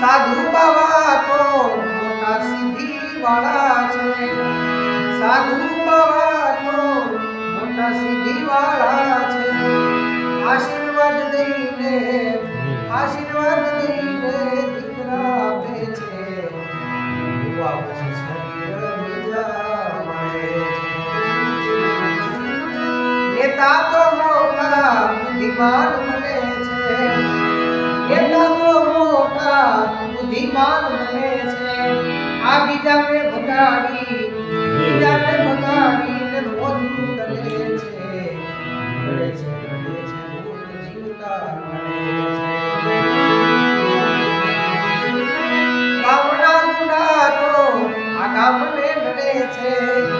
સાધુ બાબા તો મોટા સિદ્ધિ વાળા છે સાધુ બાબા તો મોટા સિદ્ધિ વાળા છે આશીર્વાદ દઈને આશીર્વાદ દઈને દીકરા આપે છે બુદ્ધિમાન બને છે. કેટલાક મોટા બુદ્ધિમાન બને છે. આ બીજાને બગાડી બીજાને બગાડીને મોજું કરે છે. કરે છે કામના ગુના તો આ કામને નડે છે.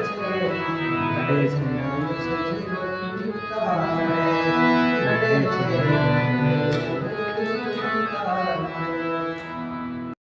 Yes, sir. That is.